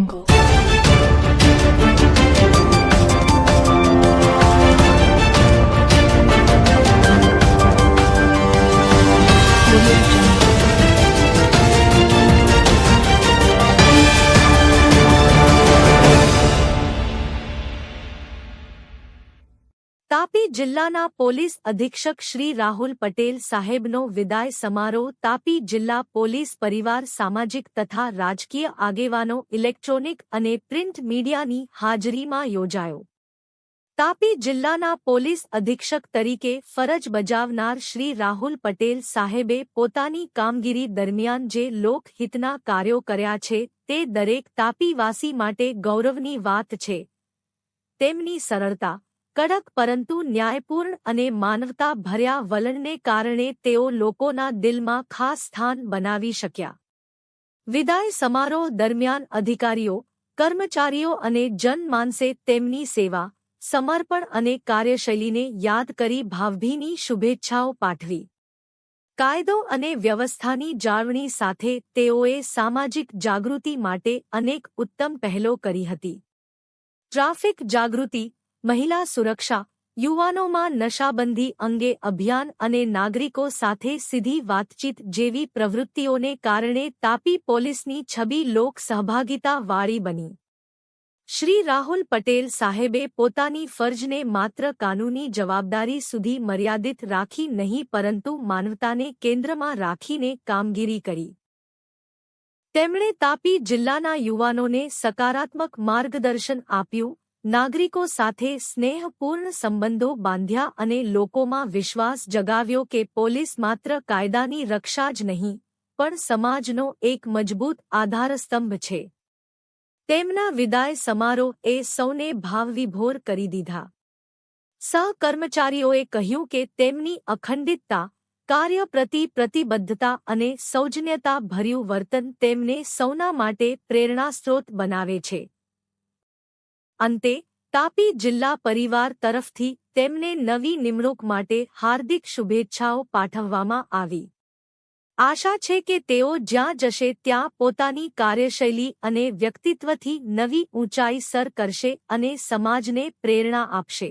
jungle Tapi જિલ્લાના police અધિક્ષક શ્રી રાહુલ પટેલ સાહેબનો વિદાય સમારોહ તાપી જિલ્લા પોલીસ પરિવાર સામાજિક તથા રાજકીય આગેવાનો ઇલેક્ટ્રોનિક અને પ્રિન્ટ મીડિયાની હાજરીમાં યોજાયો. તાપી જિલ્લાના પોલીસ અધિક્ષક તરીકે ફરજ બજાવનાર શ્રી રાહુલ પટેલ સાહેબે પોતાની કામગીરી દરમિયાન જે લોકહિતના કાર્યો કર્યા છે તે દરેક તાપીવાસી માટે ગૌરવની વાત છે. તેમની સરળતા કડક પરંતુ ન્યાયપૂર્ણ અને માનવતા ભર્યા વલણને કારણે તેઓ લોકોના દિલમાં ખાસ સ્થાન બનાવી શક્યા. વિદાય સમારોહ દરમિયાન અધિકારીઓ, કર્મચારીઓ અને જનમાનસે તેમની સેવા, સમર્પણ અને કાર્યશૈલીને યાદ કરી ભાવભીની શુભેચ્છાઓ પાઠવી. કાયદો અને વ્યવસ્થાની જાળવણી સાથે તેઓએ સામાજિક જાગૃતિ માટે અનેક ઉત્તમ પહેલો કરી હતી. ટ્રાફિક જાગૃતિ મહિલા સુરક્ષા, યુવાનોમાં નશાબંધી અંગે અભિયાન અને નાગરિકો સાથે સીધી વાતચીત જેવી પ્રવૃત્તિઓને કારણે તાપી પોલીસની છબી લોક સહભાગિતાવાળી બની. શ્રી રાહુલ પટેલ સાહેબે પોતાની ફરજને માત્ર કાનૂની જવાબદારી સુધી મર્યાદિત રાખી નહીં પરંતુ માનવતાને કેન્દ્રમાં રાખીને કામગીરી કરી. તેમણે તાપી જિલ્લાના યુવાનોને સકારાત્મક માર્ગદર્શન આપ્યું નાગરિકો સાથે સ્નેહપૂર્ણ સંબંધો બાંધ્યા અને લોકોમાં વિશ્વાસ જગાવ્યો કે પોલીસ માત્ર કાયદાની રક્ષા જ નહીં, પણ સમાજનો એક મજબૂત આધારસ્તંભ છે. તેમના વિદાય સમારોહ એ સૌને ભાવવિભોર કરી દીધા. સહકર્મચારીઓએ કહ્યું કે તેમની અખંડિતતા, કાર્ય પ્રતિ પ્રતિબદ્ધતા અને સૌજન્યતા ભર્યું વર્તન તેમને સૌના માટે પ્રેરણાસ્ત્રોત બનાવે છે. અંતે, તાપી જિલ્લા પરિવાર તરફથી તેમને નવી નિમણૂક માટે હાર્દિક શુભેચ્છાઓ પાઠવવામાં આવી. આશા છે કે તેઓ જ્યાં જશે ત્યાં પોતાની કાર્યશૈલી અને વ્યક્તિત્વથી નવી ઊંચાઈ સર કરશે અને સમાજને પ્રેરણા આપશે.